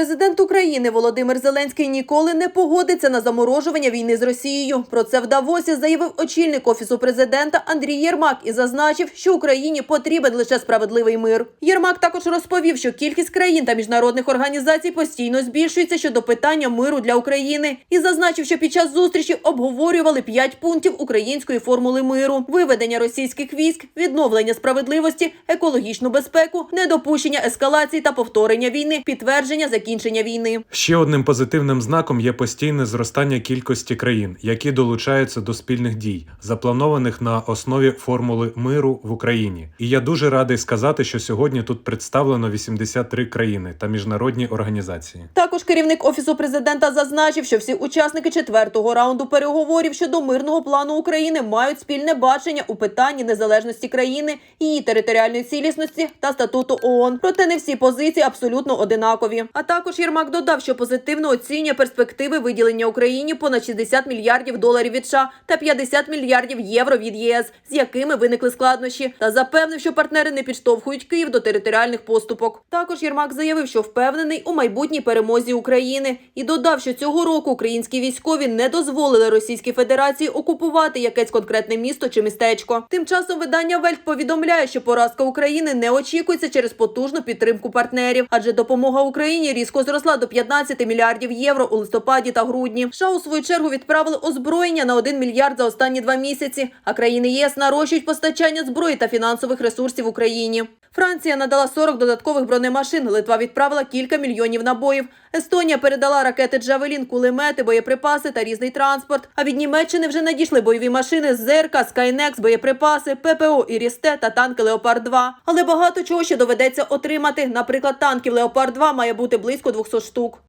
Президент України Володимир Зеленський ніколи не погодиться на заморожування війни з Росією. Про це в Давосі заявив очільник офісу президента Андрій Єрмак і зазначив, що Україні потрібен лише справедливий мир. Єрмак також розповів, що кількість країн та міжнародних організацій постійно збільшується щодо питання миру для України, і зазначив, що під час зустрічі обговорювали п'ять пунктів української формули миру: виведення російських військ, відновлення справедливості, екологічну безпеку, недопущення ескалації та повторення війни, підтвердження закінчення війни. Ще одним позитивним знаком є постійне зростання кількості країн, які долучаються до спільних дій, запланованих на основі формули миру в Україні. І я дуже радий сказати, що сьогодні тут представлено 83 країни та міжнародні організації. Також керівник офісу президента зазначив, що всі учасники четвертого раунду переговорів щодо мирного плану України мають спільне бачення у питанні незалежності країни, її територіальної цілісності та статуту ООН. Проте не всі позиції абсолютно одинакові. А також Єрмак додав, що позитивно оцінює перспективи виділення Україні понад 60 мільярдів доларів від США та 50 мільярдів євро від ЄС, з якими виникли складнощі, та запевнив, що партнери не підштовхують Київ до територіальних поступок. Також Єрмак заявив, що впевнений у майбутній перемозі України і додав, що цього року українські військові не дозволили Російській Федерації окупувати якесь конкретне місто чи містечко. Тим часом видання Вельт повідомляє, що поразка України не очікується через потужну підтримку партнерів, адже допомога Україні різко зросла до 15 мільярдів євро у листопаді та грудні. США у свою чергу відправили озброєння на 1 мільярд за останні два місяці. А країни єС нарощують постачання зброї та фінансових ресурсів Україні. Франція надала 40 додаткових бронемашин. Литва відправила кілька мільйонів набоїв. Естонія передала ракети Джавелін, кулемети, боєприпаси та різний транспорт. А від Німеччини вже надійшли бойові машини з ЗРК, Скайнекс, боєприпаси, ППО Ірісте та танки Леопард 2 Але багато чого ще доведеться отримати. Наприклад, танків Леопард 2 має бути близько 200 штук.